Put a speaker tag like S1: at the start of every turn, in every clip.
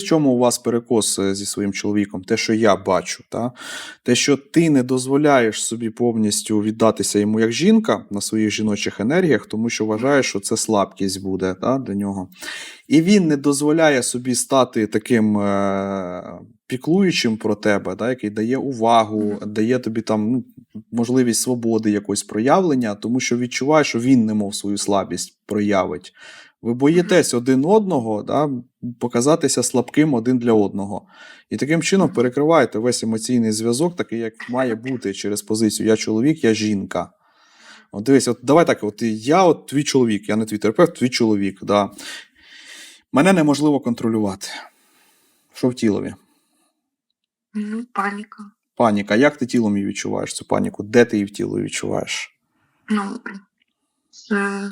S1: В чому у вас перекос зі своїм чоловіком? Те, що я бачу, та? те, що ти не дозволяєш собі повністю віддатися йому як жінка на своїх жіночих енергіях, тому що вважаєш, що це слабкість буде та, для нього. І він не дозволяє собі стати таким е- піклуючим про тебе, та, який дає увагу, дає тобі там ну, можливість свободи якоїсь проявлення, тому що відчуває, що він немов свою слабість проявить. Ви боїтесь один одного да, показатися слабким один для одного. І таким чином перекриваєте весь емоційний зв'язок, такий, як має бути через позицію Я чоловік, я жінка. От дивись, от давай так: от я от твій чоловік, я не твій терапевт, твій чоловік. Да. Мене неможливо контролювати. Що в тілові?
S2: Паніка.
S1: Паніка. Як ти тілом її відчуваєш цю паніку? Де ти її в тіло відчуваєш?
S2: Ну, це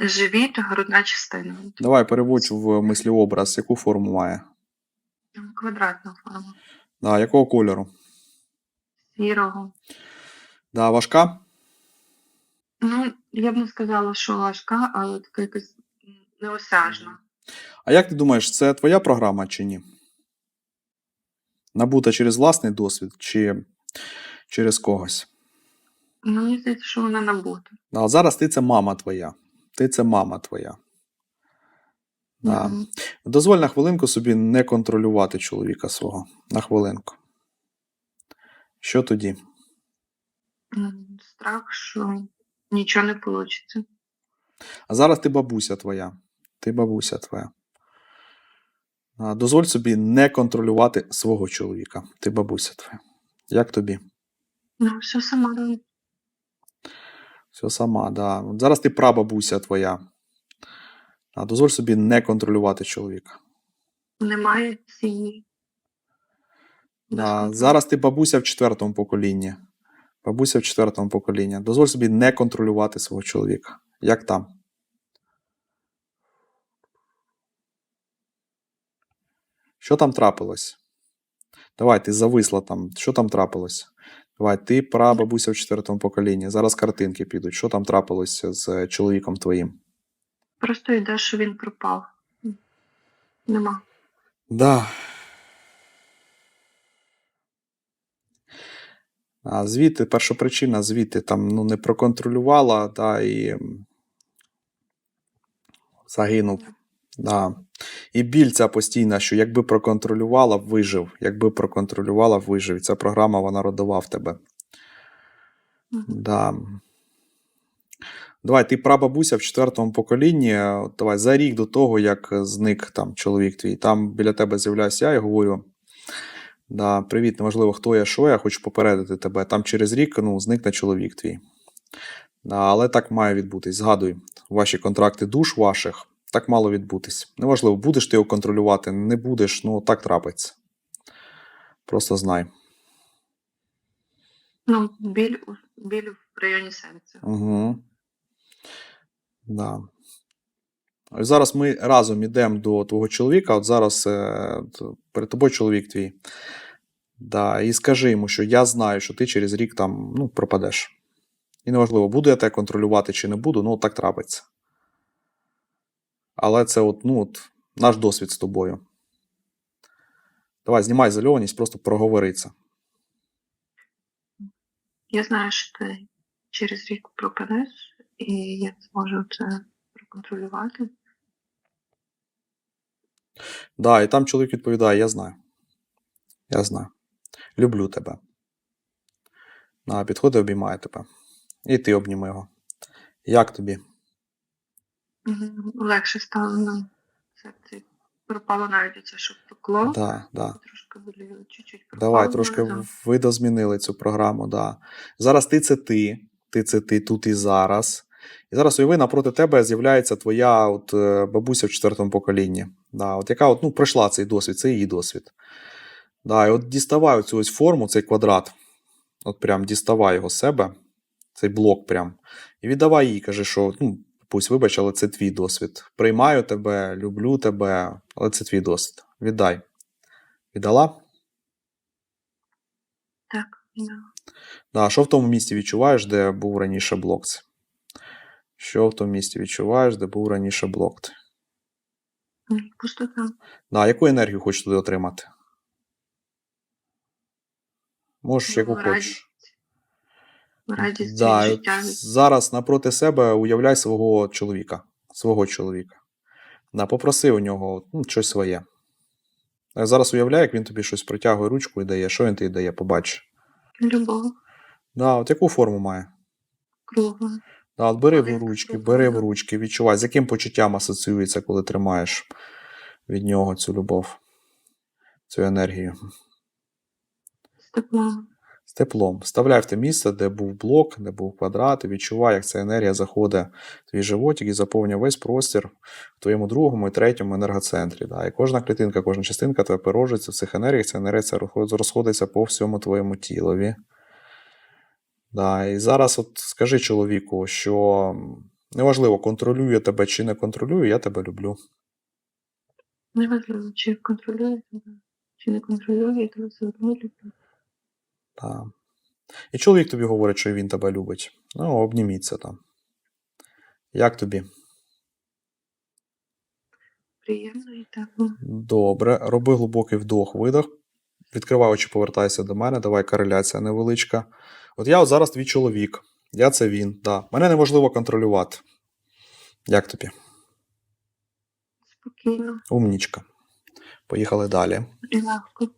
S2: живіт, грудна частина.
S1: Давай переводь в мисліобраз, яку форму має?
S2: Квадратна форма.
S1: Да, якого кольору?
S2: Сірого.
S1: Да, важка?
S2: Ну, я б не сказала, що важка, але така якась неосяжна.
S1: А як ти думаєш, це твоя програма чи ні? Набута через власний досвід чи через когось?
S2: Ну, мені здається, що вона набута.
S1: А зараз ти це мама твоя. Ти це мама твоя. Да.
S2: Мгм.
S1: Дозволь на хвилинку собі не контролювати чоловіка свого. На хвилинку. Що тоді?
S2: Страх, що нічого не вийде.
S1: А зараз ти бабуся твоя. Ти бабуся твоя. Дозволь собі не контролювати свого чоловіка. Ти бабуся твоя. Як тобі?
S2: Ну, все сама робить.
S1: Все сама, да. От Зараз ти прабабуся твоя. А дозволь собі не контролювати чоловіка.
S2: Немає цієї.
S1: Да. Зараз ти бабуся в четвертому поколінні. Бабуся в четвертому поколінні. Дозволь собі не контролювати свого чоловіка. Як там? Що там трапилось? Давай, ти зависла там. Що там трапилось? Давай, ти прабабуся в четвертому поколінні. Зараз картинки підуть. Що там трапилося з чоловіком твоїм?
S2: Просто йде, що він пропав. Нема.
S1: Да. А звідти, першопричина, звідти там ну, не проконтролювала, да, і загинув. Да. І біль ця постійна, що якби проконтролювала, вижив. Якби проконтролювала, вижив. І ця програма вона родова в тебе.
S2: Мгм.
S1: Да. Давай, ти прабабуся в четвертому поколінні. от Давай за рік до того, як зник там чоловік твій. Там біля тебе з'являюся я і говорю: да, привіт, неважливо, хто я, що я, хочу попередити тебе. Там через рік ну, зникне чоловік твій. Да, але так має відбутись. Згадуй, ваші контракти душ ваших так мало відбутись. Неважливо, будеш ти його контролювати, не будеш, ну так трапиться. Просто знай.
S2: Ну, біль, біль в районі серця.
S1: Угу. Да. Ось зараз ми разом йдемо до твого чоловіка. От зараз е, перед тобою чоловік твій. Да, і скажи йому, що я знаю, що ти через рік там ну, пропадеш. І неважливо, буду я тебе контролювати чи не буду, ну так трапиться. Але це от, ну, от, наш досвід з тобою. Давай, знімай зальованість, просто проговори це.
S2: Я знаю, що ти через рік пропадеш, і я зможу це проконтролювати.
S1: Да, і там чоловік відповідає: Я знаю. Я знаю. Люблю тебе. Да, підходить, обіймає тебе. І ти обніми його. Як тобі?
S2: Легше стало на серці. Пропало навіть це, що пекло.
S1: Да, да.
S2: Трошки боліло, чуть-чуть пропало.
S1: Давай трошки
S2: да.
S1: видозмінили цю програму. Да. Зараз ти це ти, ти це ти тут і зараз. І зараз уяви, напроти тебе з'являється твоя от, е, бабуся в четвертому поколінні, да, от, яка от, ну, пройшла цей досвід, це її досвід. Да, і от діставай цю ось форму, цей квадрат. От прям діставай його з себе, цей блок прям. І віддавай їй, каже, що ну, пусть вибач, але це твій досвід. Приймаю тебе, люблю тебе, але це твій досвід. Віддай. Віддала?
S2: Так, да.
S1: Да, що в тому місці відчуваєш, де був раніше блок? Що в тому місці відчуваєш, де був раніше блок?
S2: Пустота.
S1: Да, яку енергію хочеш туди отримати? Можеш,
S2: Ну,
S1: яку хочеш.
S2: Радість
S1: Да,
S2: життя.
S1: зараз напроти себе уявляй свого чоловіка. Свого чоловіка. Да, попроси у нього ну, щось своє. А зараз уявляй, як він тобі щось протягує ручку і дає. Що він тобі дає, побач.
S2: Любов.
S1: Да, от яку форму має?
S2: Кругла.
S1: Да, от бери в ручки, бери в ручки, відчувай, з яким почуттям асоціюється, коли тримаєш від нього цю любов, цю енергію.
S2: З теплом.
S1: З теплом. Вставляй в те місце, де був блок, де був квадрат, і відчувай, як ця енергія заходить в твій животик і заповнює весь простір в твоєму другому і третьому енергоцентрі. Да. І кожна клітинка, кожна частинка тебе пирожиться в цих енергіях, ця енергія розходиться по всьому твоєму тілові. Да. І зараз от скажи чоловіку, що неважливо, контролює тебе чи не контролює, я тебе люблю.
S2: Неважливо, чи контролює тебе, чи не контролює, я тебе все одно люблю.
S1: Да. І чоловік тобі говорить, що він тебе любить. Ну, обніміться там. Як тобі?
S2: Приємно і тепло.
S1: Добре, роби глибокий вдох, видох. Відкривай очі, повертайся до мене, давай кореляція невеличка. От я от зараз твій чоловік, я це він. Да. Мене неможливо контролювати. Як тобі?
S2: Спокійно
S1: Умнічка. Поїхали далі.
S2: легко.